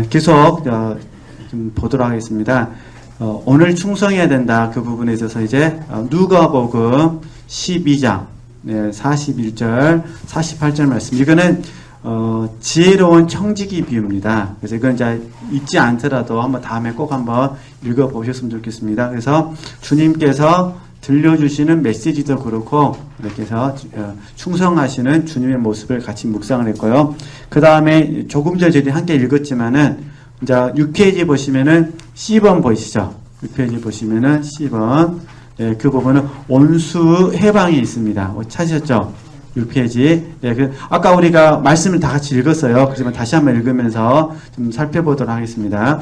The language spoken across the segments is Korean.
네, 계속 어, 좀 보도록 하겠습니다. 어, 오늘 충성해야 된다 그 부분에 있어서 이제 어, 누가복음 12장 네, 41절 48절 말씀 이거는 어, 지혜로운 청지기 비유입니다. 그래서 이건 이제 잊지 않더라도 한번 다음에 꼭 한번 읽어 보셨으면 좋겠습니다. 그래서 주님께서 들려주시는 메시지도 그렇고 이렇게 해서 어, 충성하시는 주님의 모습을 같이 묵상을 했고요. 그 다음에 조금 전에 저희들이 함께 읽었지만은 이제 6페이지 보시면은 C번 보이시죠? 6페이지 보시면은 C번 예, 그 부분은 온수 해방이 있습니다. 어, 찾으셨죠? 6페이지. 예, 그 아까 우리가 말씀을 다 같이 읽었어요. 그렇지만 다시 한번 읽으면서 좀 살펴보도록 하겠습니다.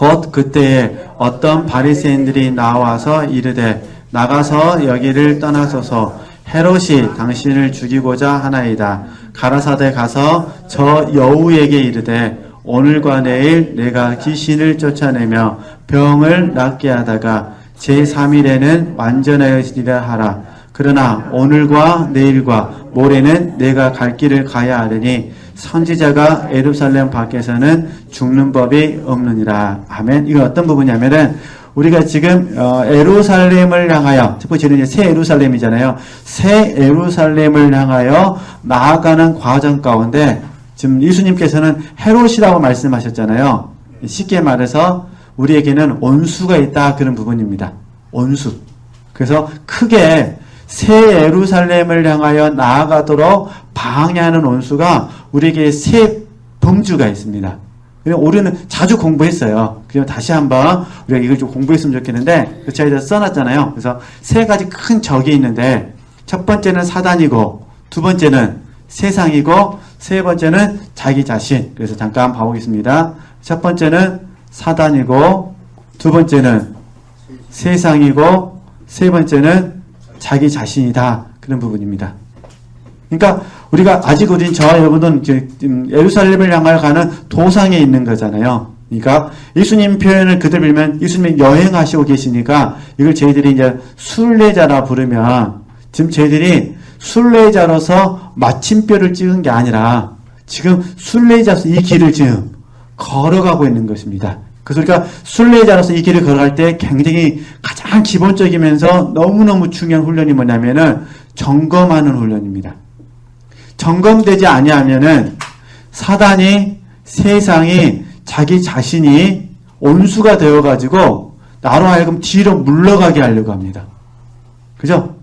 곧 그때에 어떤 바리새인들이 나와서 이르되 나가서 여기를 떠나소서 헤롯이 당신을 죽이고자 하나이다. 가라사대 가서 저 여우에게 이르되 오늘과 내일 내가 귀신을 쫓아내며 병을 낫게 하다가 제3일에는 완전하여지리라 하라. 그러나 오늘과 내일과 모레는 내가 갈 길을 가야 하려니 선지자가 에루살렘 밖에서는 죽는 법이 없느니라. 아멘. 이건 어떤 부분이냐면은 우리가 지금 어, 에루살렘을 향하여 첫 번째는 새 에루살렘이잖아요. 새 에루살렘을 향하여 나아가는 과정 가운데 지금 예수님께서는 헤롯이라고 말씀하셨잖아요. 쉽게 말해서 우리에게는 온수가 있다 그런 부분입니다. 온수. 그래서 크게 새 예루살렘을 향하여 나아가도록 방해하는 온수가 우리에게 새 범주가 있습니다. 우리는 자주 공부했어요. 그럼 다시 한번 우리가 이걸 좀 공부했으면 좋겠는데 그 저희가 써놨잖아요. 그래서 세 가지 큰 적이 있는데 첫 번째는 사단이고 두 번째는 세상이고 세 번째는 자기 자신. 그래서 잠깐 봐보겠습니다. 첫 번째는 사단이고 두 번째는 세상이고 세 번째는 자기 자신이다. 그런 부분입니다. 그러니까 우리가 아직 우린 저와 여러분은 예루살렘을 향하여 가는 도상에 있는 거잖아요. 그러니까 예수님 표현을 그대로 빌면 예수님이 여행하시고 계시니까 이걸 저희들이 이제 순례자라 부르면 지금 저희들이 순례자로서 마침표를 찍은 게 아니라 지금 순례자로서 이 길을 지금 걸어가고 있는 것입니다. 우리가 순례자로서 이 길을 걸어갈 때 굉장히 가장 기본적이면서 너무너무 중요한 훈련이 뭐냐면은 점검하는 훈련입니다. 점검되지 아니하면은 사단이 세상이 자기 자신이 온수가 되어 가지고 나로 하여금 뒤로 물러가게 하려고 합니다. 그죠?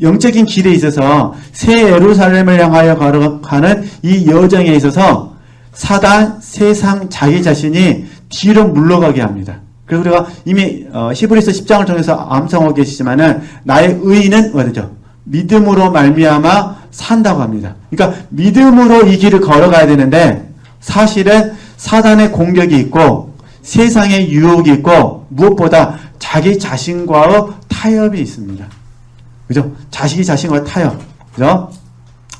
영적인 길에 있어서 새 예루살렘을 향하여 걸어가는 이 여정에 있어서 사단, 세상, 자기 자신이 뒤로 물러가게 합니다. 그래서 우리가 이미 어, 히브리서 10장을 통해서 암송하고 계시지만은 나의 의인은 어디죠? 믿음으로 말미암아 산다고 합니다. 그러니까 믿음으로 이 길을 걸어가야 되는데 사실은 사단의 공격이 있고 세상의 유혹이 있고 무엇보다 자기 자신과의 타협이 있습니다. 그죠? 자식이 자신과 타협. 그죠?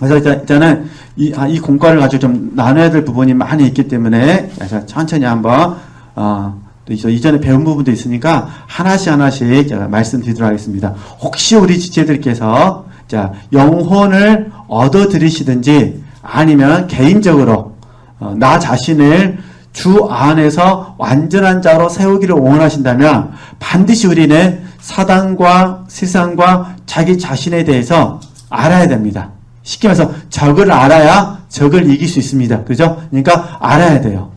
그래서 일단은 이, 아, 이 공과를 가지고 좀 나눠야 될 부분이 많이 있기 때문에 천천히 한번 어, 이전에 배운 부분도 있으니까 하나씩 하나씩 제가 말씀드리도록 하겠습니다. 혹시 우리 지체들께서 자 영혼을 얻어 들이시든지 아니면 개인적으로 어, 나 자신을 주 안에서 완전한 자로 세우기를 원하신다면 반드시 우리는 사단과 세상과 자기 자신에 대해서 알아야 됩니다. 쉽게 말해서 적을 알아야 적을 이길 수 있습니다. 그죠? 그러니까 알아야 돼요.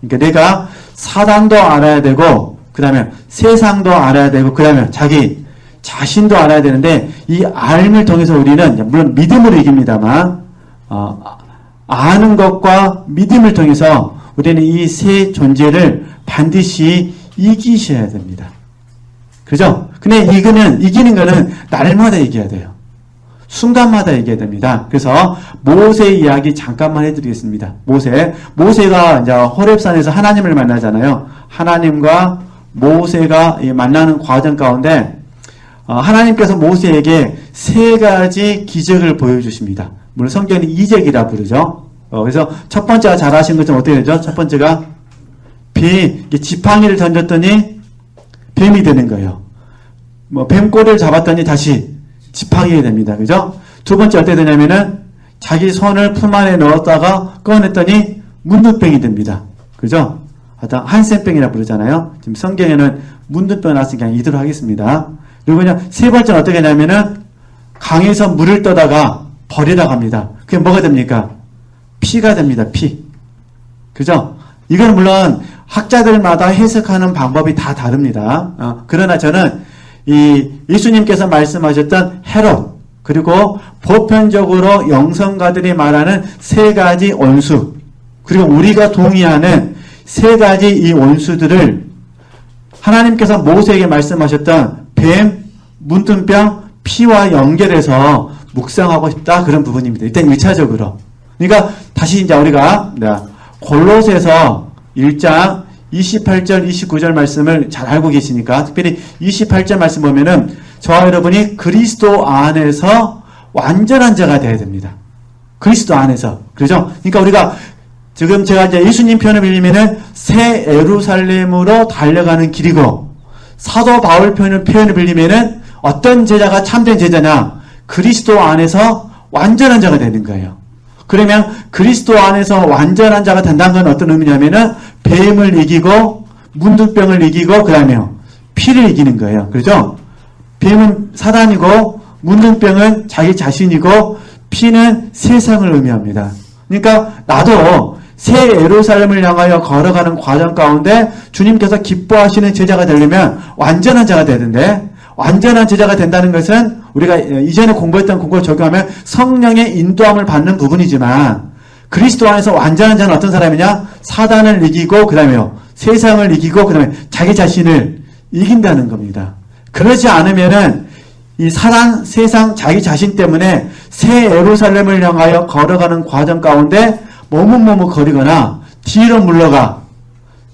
그러니까 내가 사단도 알아야 되고 그 다음에 세상도 알아야 되고 그 다음에 자기 자신도 알아야 되는데 이 알을 통해서 우리는 물론 믿음으로 이깁니다만 어, 아는 것과 믿음을 통해서 우리는 이 세 존재를 반드시 이기셔야 됩니다. 그죠? 근데 이거는 이기는 거는 날마다 이겨야 돼요. 순간마다 얘기해야 됩니다. 그래서 모세 이야기 잠깐만 해드리겠습니다. 모세. 모세가 이제 호렙산에서 하나님을 만나잖아요. 하나님과 모세가 만나는 과정 가운데 어, 하나님께서 모세에게 세 가지 기적을 보여주십니다. 물론 성경이 이적이라 부르죠. 어, 그래서 첫 번째가 잘하신 것은 어떻게 되죠? 첫 번째가 비, 지팡이를 던졌더니 뱀이 되는 거예요. 뭐 뱀꼬리를 잡았더니 다시 지팡이가 됩니다. 그죠? 두 번째 어떻게 되냐면은 자기 손을 품 안에 넣었다가 꺼냈더니 문둥병이 됩니다. 그죠? 어떤 한센병이라 부르잖아요. 지금 성경에는 문둥병 나왔으니까 이대로 하겠습니다. 그리고 그냥 세 번째는 어떻게 하냐면은 강에서 물을 떠다가 버리다 갑니다. 그게 뭐가 됩니까? 피가 됩니다. 피. 그죠? 이건 물론 학자들마다 해석하는 방법이 다 다릅니다. 어, 그러나 저는 이 예수님께서 말씀하셨던 헤롯 그리고 보편적으로 영성가들이 말하는 세 가지 원수 그리고 우리가 동의하는 세 가지 이 원수들을 하나님께서 모세에게 말씀하셨던 뱀, 문둥병, 피와 연결해서 묵상하고 싶다 그런 부분입니다. 일단 1차적으로. 그러니까 다시 이제 우리가 네, 골로새서 1장 28절, 29절 말씀을 잘 알고 계시니까 특별히 28절 말씀 보면은 저와 여러분이 그리스도 안에서 완전한 자가 되어야 됩니다. 그리스도 안에서. 그죠? 그러니까 우리가 지금 제가 이제 예수님 편을 빌리면은 새 에루살렘으로 달려가는 길이고 사도 바울 편을 표현을 빌리면은 어떤 제자가 참된 제자냐? 그리스도 안에서 완전한 자가 되는 거예요. 그러면 그리스도 안에서 완전한 자가 된다는 건 어떤 의미냐면은 뱀을 이기고 문둥병을 이기고 그 다음에요. 피를 이기는 거예요. 그렇죠? 뱀은 사단이고 문둥병은 자기 자신이고 피는 세상을 의미합니다. 그러니까 나도 새 예루살렘을 향하여 걸어가는 과정 가운데 주님께서 기뻐하시는 제자가 되려면 완전한 자가 되는데 완전한 제자가 된다는 것은 우리가 이전에 공부했던 공부를 적용하면 성령의 인도함을 받는 부분이지만 그리스도 안에서 완전한 자는 어떤 사람이냐? 사단을 이기고 그 다음에요. 세상을 이기고 그 다음에 자기 자신을 이긴다는 겁니다. 그러지 않으면은 이 사랑, 세상, 자기 자신 때문에 새 예루살렘을 향하여 걸어가는 과정 가운데 머뭇머뭇 거리거나 뒤로 물러가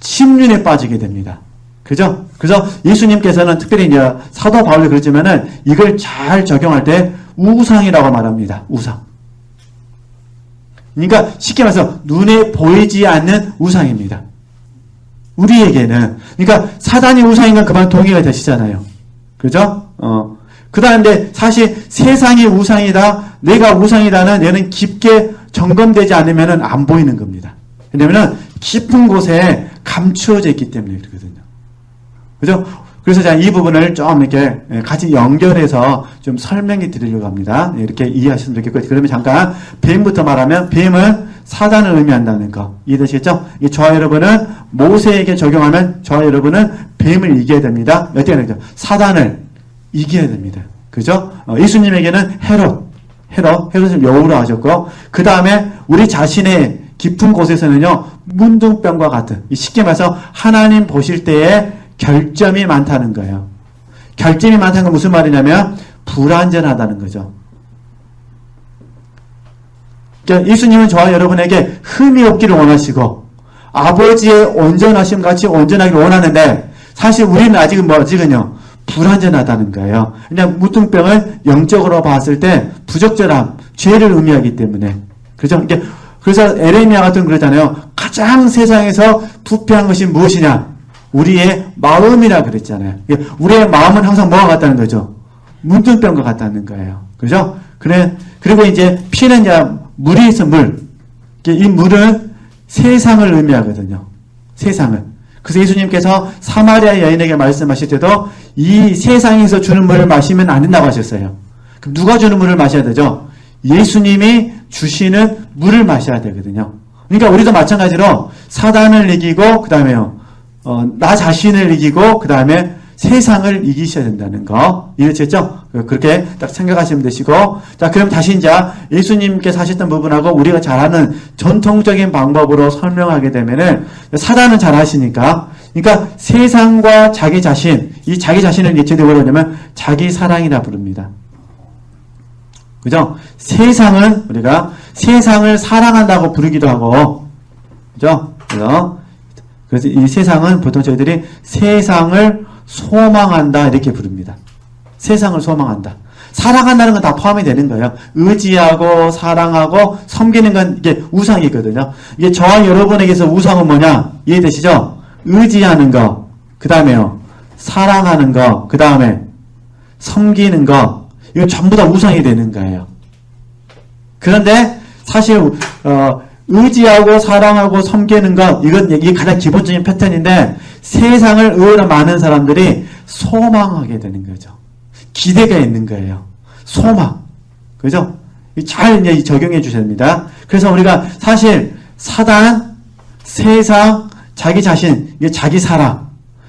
침륜에 빠지게 됩니다. 그죠? 그래서 예수님께서는 특별히 이제 사도 바울이 그러지만은 이걸 잘 적용할 때 우상이라고 말합니다. 우상. 그러니까 쉽게 말해서 눈에 보이지 않는 우상입니다. 우리에게는 그러니까 사단이 우상인 건 그만 동의가 되시잖아요. 그죠? 어. 그 다음에 사실 세상이 우상이다, 내가 우상이다는 얘는 깊게 점검되지 않으면 안 보이는 겁니다. 왜냐면 깊은 곳에 감추어져 있기 때문에 그러거든요. 그죠? 그래서 제가 이 부분을 좀 이렇게 같이 연결해서 좀 설명해 드리려고 합니다. 이렇게 이해하시면 좋겠고, 그러면 잠깐 뱀부터 말하면 뱀은 사단을 의미한다는 거 이해되시겠죠? 이 저와 여러분은 모세에게 적용하면 저와 여러분은 뱀을 이겨야 됩니다. 어떻게 되죠? 사단을 이겨야 됩니다. 그죠? 어, 예수님에게는 헤롯, 헤롯, 헤롯을 여우로 하셨고, 그 다음에 우리 자신의 깊은 곳에서는요, 문둥병과 같은, 쉽게 말해서 하나님 보실 때에 결점이 많다는 거예요. 결점이 많다는 건 무슨 말이냐면, 불완전하다는 거죠. 그러니까 예수님은 저와 여러분에게 흠이 없기를 원하시고, 아버지의 온전하심 같이 온전하기를 원하는데, 사실 우리는 아직은 뭐, 아직은요, 불완전하다는 거예요. 그냥 무통병을 영적으로 봤을 때 부적절함, 죄를 의미하기 때문에. 이게 그래서 에레미야 같은 그러잖아요. 가장 세상에서 부패한 것이 무엇이냐? 우리의 마음이라 그랬잖아요. 우리의 마음은 항상 뭐가 같다는 거죠? 문둥병과 같다는 거예요. 그죠? 그래, 그리고 이제 피는 이제 물이 있어, 물. 이 물은 세상을 의미하거든요. 세상을. 그래서 예수님께서 사마리아 여인에게 말씀하실 때도 이 세상에서 주는 물을 마시면 안 된다고 하셨어요. 그럼 누가 주는 물을 마셔야 되죠? 예수님이 주시는 물을 마셔야 되거든요. 그러니까 우리도 마찬가지로 사단을 이기고 그 다음에요. 어, 나 자신을 이기고 그 다음에 세상을 이기셔야 된다는 거 이해되셨죠? 그렇게 딱 생각하시면 되시고 자 그럼 다시 이제 예수님께서 하셨던 부분하고 우리가 잘 아는 전통적인 방법으로 설명하게 되면은 사단은 잘 아시니까 그러니까 세상과 자기 자신 이 자기 자신을 예체되고 그러냐면 자기 사랑이라 부릅니다. 그죠? 세상은 우리가 세상을 사랑한다고 부르기도 하고 그죠? 그래서 그래서 이 세상은 보통 저희들이 세상을 소망한다 이렇게 부릅니다. 세상을 소망한다. 사랑한다는 건 다 포함이 되는 거예요. 의지하고 사랑하고 섬기는 건 이게 우상이거든요. 이게 저와 여러분에게서 우상은 뭐냐? 이해되시죠? 의지하는 거, 그 다음에요. 사랑하는 거, 그 다음에 섬기는 거, 이거 전부 다 우상이 되는 거예요. 그런데 사실 어, 의지하고 사랑하고 섬기는 것 이건 이게 가장 기본적인 패턴인데 세상을 의외로 많은 사람들이 소망하게 되는 거죠. 기대가 있는 거예요. 소망. 그죠? 잘 이제 적용해 주셔야 됩니다. 그래서 우리가 사실 사단, 세상, 자기 자신, 이게 자기 사랑,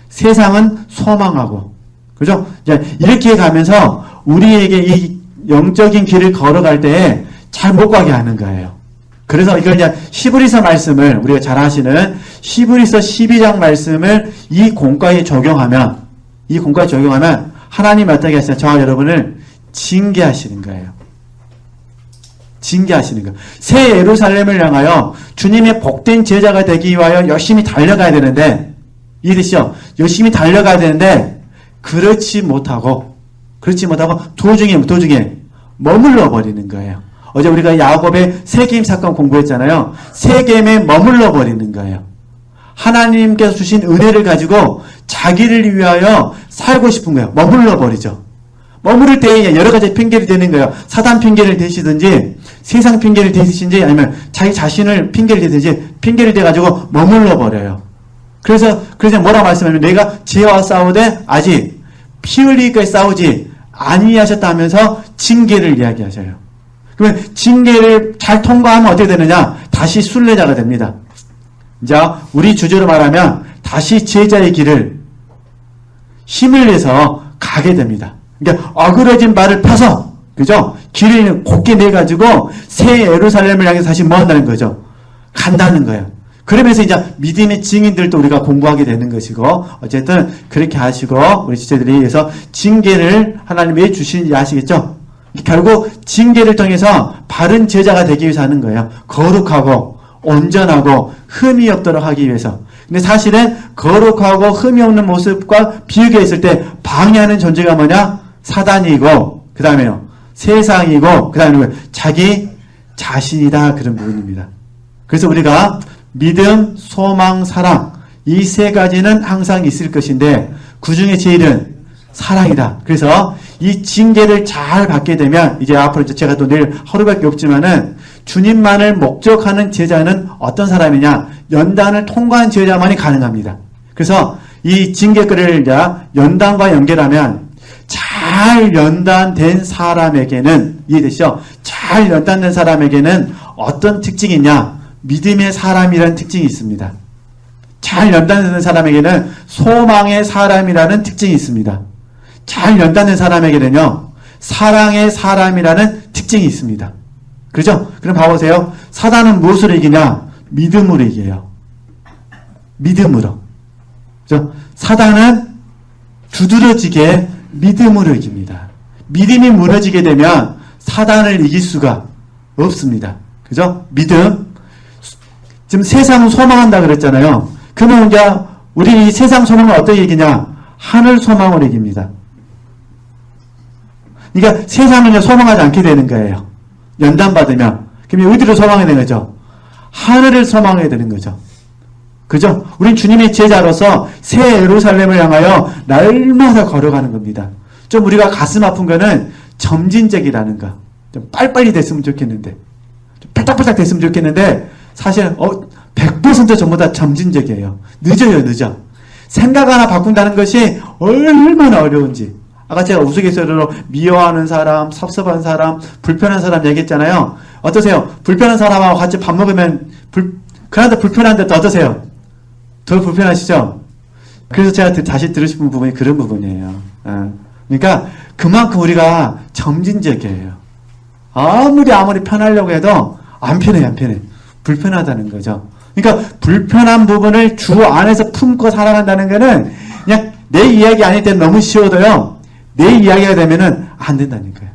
세상은 소망하고, 그죠? 이제 이렇게 가면서 우리에게 이 영적인 길을 걸어갈 때 잘 못 가게 하는 거예요. 그래서 이걸 이제 시브리서 말씀을 우리가 잘 아시는 시브리서 12장 말씀을 이 공과에 적용하면 이 공과에 적용하면 하나님 어떻게 하시냐 저와 여러분을 징계하시는 거예요. 징계하시는 거예요. 새 예루살렘을 향하여 주님의 복된 제자가 되기 위하여 열심히 달려가야 되는데 이해되시죠? 열심히 달려가야 되는데 그렇지 못하고 그렇지 못하고 도중에 도중에 머물러 버리는 거예요. 어제 우리가 야곱의 세겜 사건 공부했잖아요. 세겜에 머물러 버리는 거예요. 하나님께서 주신 은혜를 가지고 자기를 위하여 살고 싶은 거예요. 머물러 버리죠. 머무를 때 여러 가지 핑계를 대는 거예요. 사단 핑계를 대시든지 세상 핑계를 대시든지 아니면 자기 자신을 핑계를 대든지 핑계를 대가지고 머물러 버려요. 그래서 그래서 뭐라 말씀하면 내가 죄와 싸우되 아직 피 흘리기까지 싸우지 아니하셨다 하면서 징계를 이야기하셔요. 그러면 징계를 잘 통과하면 어떻게 되느냐? 다시 순례자가 됩니다. 자, 우리 주제로 말하면 다시 제자의 길을 힘을 내서 가게 됩니다. 그러니까 어그러진 발을 펴서 그죠? 길을 곧게 내 가지고 새 예루살렘을 향해서 다시 뭐 한다는 거죠? 간다는 거예요. 그러면서 이제 믿음의 증인들도 우리가 공부하게 되는 것이고 어쨌든 그렇게 하시고 우리 지체들이 위해서 징계를 하나님 왜 주시는지 아시겠죠? 결국 징계를 통해서 바른 제자가 되기 위해서 하는 거예요. 거룩하고 온전하고 흠이 없도록 하기 위해서. 근데 사실은 거룩하고 흠이 없는 모습과 비교했을 때 방해하는 존재가 뭐냐? 사단이고 그 다음에요. 세상이고 그 다음에 자기 자신이다 그런 부분입니다. 그래서 우리가 믿음, 소망, 사랑 이 세 가지는 항상 있을 것인데 그 중에 제일은 사랑이다. 그래서 이 징계를 잘 받게 되면 이제 앞으로 제가 또 내일 하루밖에 없지만은 주님만을 목적하는 제자는 어떤 사람이냐? 연단을 통과한 제자만이 가능합니다. 그래서 이 징계글을 이제 연단과 연결하면 잘 연단된 사람에게는 이해되시죠? 잘 연단된 사람에게는 어떤 특징이 있냐? 믿음의 사람이라는 특징이 있습니다. 잘 연단된 사람에게는 소망의 사람이라는 특징이 있습니다. 잘 연단된 사람에게는요, 사랑의 사람이라는 특징이 있습니다. 그죠? 그럼 봐보세요. 사단은 무엇으로 이기냐? 믿음으로 이겨요. 믿음으로. 그죠? 사단은 두드러지게 믿음으로 이깁니다. 믿음이 무너지게 되면 사단을 이길 수가 없습니다. 그죠? 믿음. 지금 세상은 소망한다 그랬잖아요. 그러면 우리 이 세상 소망은 어떻게 이기냐? 하늘 소망으로 이깁니다. 그러니까 세상을 소망하지 않게 되는 거예요. 연단받으면. 그럼 어디로 소망해야 되는 거죠? 하늘을 소망해야 되는 거죠. 그죠? 우린 주님의 제자로서 새 예루살렘을 향하여 날마다 걸어가는 겁니다. 좀 우리가 가슴 아픈 거는 점진적이라는 거. 좀 빨리빨리 됐으면 좋겠는데. 좀 팔딱팔딱 됐으면 좋겠는데, 사실, 어, 100% 전부 다 점진적이에요. 늦어요, 늦어. 생각 하나 바꾼다는 것이 얼마나 어려운지. 아까 제가 우스갯소리로 미워하는 사람, 섭섭한 사람, 불편한 사람 얘기했잖아요. 어떠세요? 불편한 사람하고 같이 밥 먹으면, 불, 그나마 불편한데 또 어떠세요? 더 불편하시죠? 그래서 제가 다시 들으시는 부분이 그런 부분이에요. 어. 그러니까 그만큼 우리가 점진적이에요. 아무리 아무리 편하려고 해도 안 편해, 안 편해. 불편하다는 거죠. 그러니까 불편한 부분을 주 안에서 품고 살아간다는 거는 그냥 내 이야기 아닐 때는 너무 쉬워도요. 내 이야기가 되면은 안 된다는 거예요.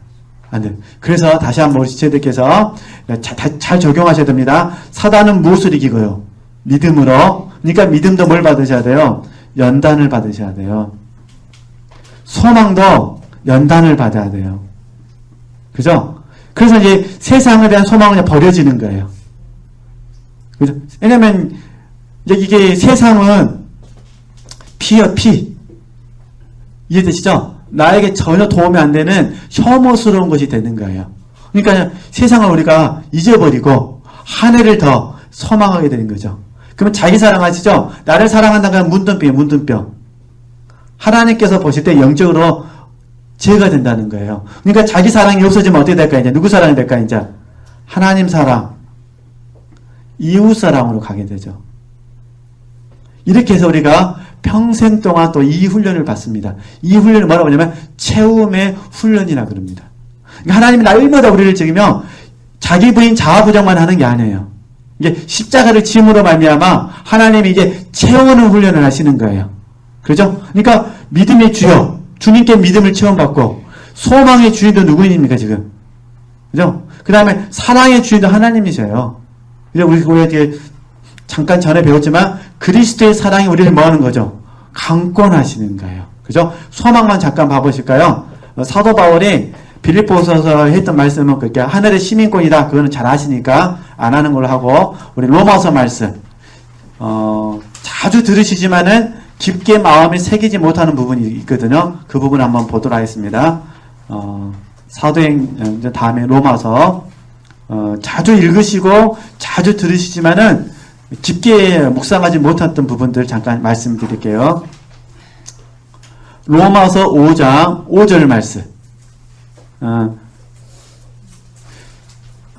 안 돼. 그래서 다시 한번 우리 지체들께서 잘, 잘 적용하셔야 됩니다. 사단은 무엇을 이기고요? 믿음으로. 그러니까 믿음도 뭘 받으셔야 돼요? 연단을 받으셔야 돼요. 소망도 연단을 받아야 돼요. 그죠? 그래서 이제 세상에 대한 소망은 버려지는 거예요. 그죠? 왜냐면, 이제 이게 세상은 피요, 피. 이해되시죠? 나에게 전혀 도움이 안 되는 혐오스러운 것이 되는 거예요. 그러니까 세상을 우리가 잊어버리고 한 해를 더 소망하게 되는 거죠. 그러면 자기 사랑하시죠? 나를 사랑한다는 건 문둥병이에요, 문둥병. 하나님께서 보실 때 영적으로 죄가 된다는 거예요. 그러니까 자기 사랑이 없어지면 어떻게 될까, 이제? 누구 사랑이 될까, 이제? 하나님 사랑, 이웃 사랑으로 가게 되죠. 이렇게 해서 우리가 평생 동안 또 이 훈련을 받습니다. 이 훈련을 뭐라고 하냐면 채움의 훈련이라 그럽니다. 그러니까 하나님이 날마다 우리를 지으며 자기 부인 자아부정만 하는 게 아니에요. 이게 십자가를 짐으로 말미암아 하나님이 이제 채우는 훈련을 하시는 거예요. 그죠? 그러니까 믿음의 주요 주님께 믿음을 체험받고 소망의 주인도 누구입니까 지금? 그죠? 그 다음에 사랑의 주인도 하나님이셔요. 그죠? 우리 우리 잠깐 전에 배웠지만 그리스도의 사랑이 우리를 뭐 하는 거죠? 강권하시는 거예요. 그죠? 소망만 잠깐 봐보실까요? 어, 사도 바울이 빌립보서서 했던 말씀은 그렇게 하늘의 시민권이다. 그거는 잘 아시니까 안 하는 걸로 하고 우리 로마서 말씀 어, 자주 들으시지만은 깊게 마음에 새기지 못하는 부분이 있거든요. 그 부분 한번 보도록 하겠습니다. 어, 사도행 이제 다음에 로마서 어, 자주 읽으시고 자주 들으시지만은 깊게 묵상하지 못했던 부분들 잠깐 말씀드릴게요. 로마서 5장 5절 말씀. 어,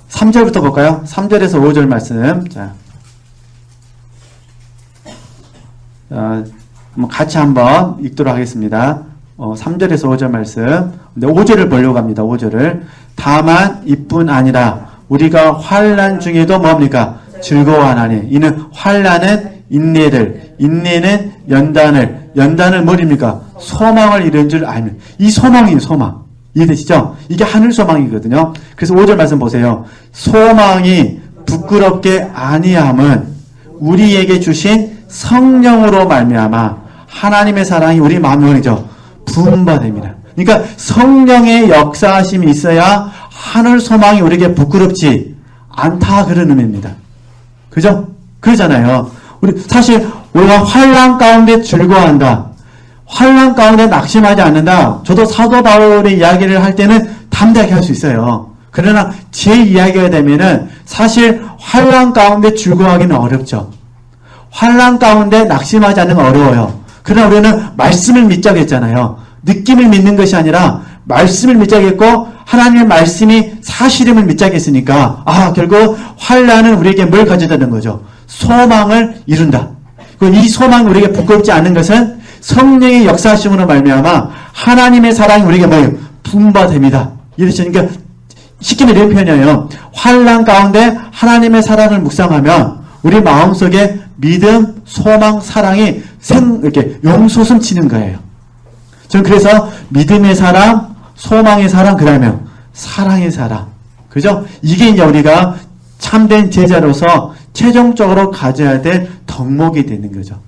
3절부터 볼까요? 3절에서 5절 말씀. 자. 어, 한번 같이 한번 읽도록 하겠습니다. 어, 3절에서 5절 말씀. 근데 5절을 보려고 합니다. 5절을. 다만 이뿐 아니라 우리가 환란 중에도 뭡니까? 즐거워하나니 이는 환란은 인내를 인내는 연단을 연단을 뭐입니까? 소망을 이룬 줄 알면 이 소망이 소망 이해되시죠? 이게 하늘 소망이거든요. 그래서 5절 말씀 보세요. 소망이 부끄럽게 아니함은 우리에게 주신 성령으로 말미암아 하나님의 사랑이 우리 마음이죠. 분바됩니다. 그러니까 성령의 역사하심이 있어야 하늘 소망이 우리에게 부끄럽지 않다 그런 의미입니다. 그죠? 그러잖아요. 우리 사실 우리가 환란 가운데 즐거워한다. 환란 가운데 낙심하지 않는다. 저도 사도 바울의 이야기를 할 때는 담대하게 할 수 있어요. 그러나 제 이야기가 되면은 사실 환란 가운데 즐거워하기는 어렵죠. 환란 가운데 낙심하지 건 어려워요. 그러나 우리는 말씀을 믿자고 했잖아요. 느낌을 믿는 것이 아니라 말씀을 믿자겠고 하나님의 말씀이 사실임을 믿자겠으니까 아 결국 환란은 우리에게 뭘 가져다는 거죠? 소망을 이룬다. 이 소망이 우리에게 부끄럽지 않은 것은 성령의 역사하심으로 말미암아 하나님의 사랑이 우리에게 뭐예요? 분바됩니다. 그러니까 쉽게 이런 표현이에요. 환란 가운데 하나님의 사랑을 묵상하면 우리 마음속에 믿음, 소망, 사랑이 생 이렇게 용솟음 치는 거예요. 저는 그래서 믿음의 사랑, 소망의 사랑, 그 다음에 사랑의 사랑. 그죠? 이게 이제 우리가 참된 제자로서 최종적으로 가져야 될 덕목이 되는 거죠.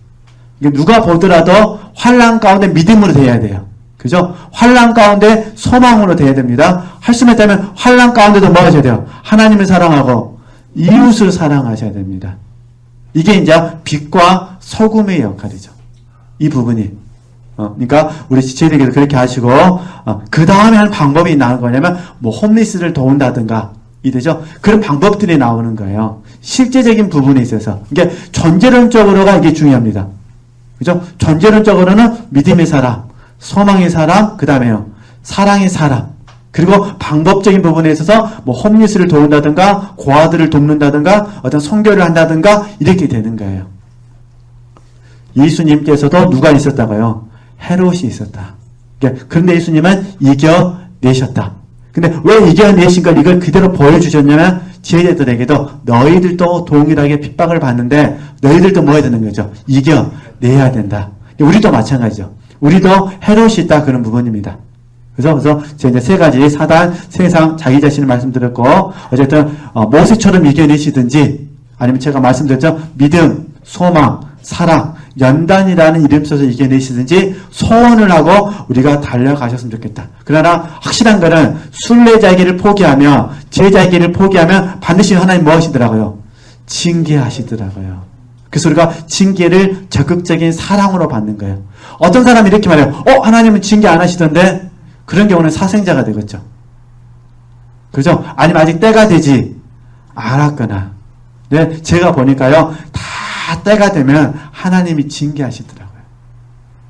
누가 보더라도 환란 가운데 믿음으로 돼야 돼요. 그죠? 환란 가운데 소망으로 돼야 됩니다. 할 수만 있다면 환란 가운데도 뭐 하셔야 돼요? 하나님을 사랑하고 이웃을 사랑하셔야 됩니다. 이게 이제 빛과 소금의 역할이죠. 이 부분이. 어, 그러니까 우리 지체들께서 그렇게 하시고 어, 그 다음에 하는 방법이 나온 거냐면 뭐 홈리스를 도운다든가 이되죠. 그런 방법들이 나오는 거예요. 실제적인 부분에 있어서 이게 전제론적으로가 이게 중요합니다. 그죠? 전제론적으로는 믿음의 사람, 소망의 사람, 그 다음에요 사랑의 사람. 그리고 방법적인 부분에 있어서 뭐 홈리스를 도운다든가 고아들을 돕는다든가 어떤 성교를 한다든가 이렇게 되는 거예요. 예수님께서도 누가 있었다고요? 헤롯이 있었다. 그러니까 그런데 예수님은 이겨내셨다. 근데 왜 이겨내신 걸 이걸 그대로 보여주셨냐면 제자들에게도 너희들도 동일하게 핍박을 받는데 너희들도 뭐 해야 되는 거죠? 이겨내야 된다. 우리도 마찬가지죠. 우리도 헤롯이 있다 그런 부분입니다. 그래서 그래서 제가 이제 세 가지 사단, 세상, 자기 자신을 말씀드렸고 어쨌든 어, 모세처럼 이겨내시든지 아니면 제가 말씀드렸죠 믿음, 소망, 사랑, 연단이라는 이름 써서 이겨내시든지 소원을 하고 우리가 달려가셨으면 좋겠다. 그러나 확실한 것은 순례자기를 포기하며 제자기를 포기하면 반드시 하나님 뭐 하시더라고요? 징계하시더라고요. 그래서 우리가 징계를 적극적인 사랑으로 받는 거예요. 어떤 사람이 이렇게 말해요. 어, 하나님은 징계 안 하시던데? 그런 경우는 사생자가 되겠죠. 그죠? 아니면 아직 때가 되지 않았거나 네, 제가 보니까요, 다 때가 되면 하나님이 징계하시더라고요.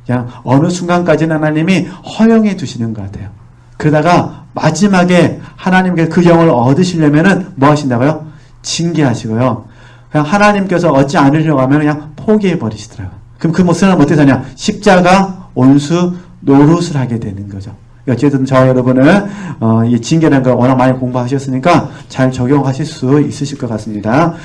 그냥 어느 순간까지는 하나님이 허용해 두시는 것 같아요. 그러다가 마지막에 하나님께 그 영을 얻으시려면은 뭐 하신다고요? 징계하시고요. 그냥 하나님께서 얻지 않으려고 하면 그냥 포기해 버리시더라고요. 그럼 그 모습은 어떻게 되냐? 십자가, 온수, 노릇을 하게 되는 거죠. 어쨌든 저 여러분은 어, 이 징계라는 걸 워낙 많이 공부하셨으니까 잘 적용하실 수 있으실 것 같습니다.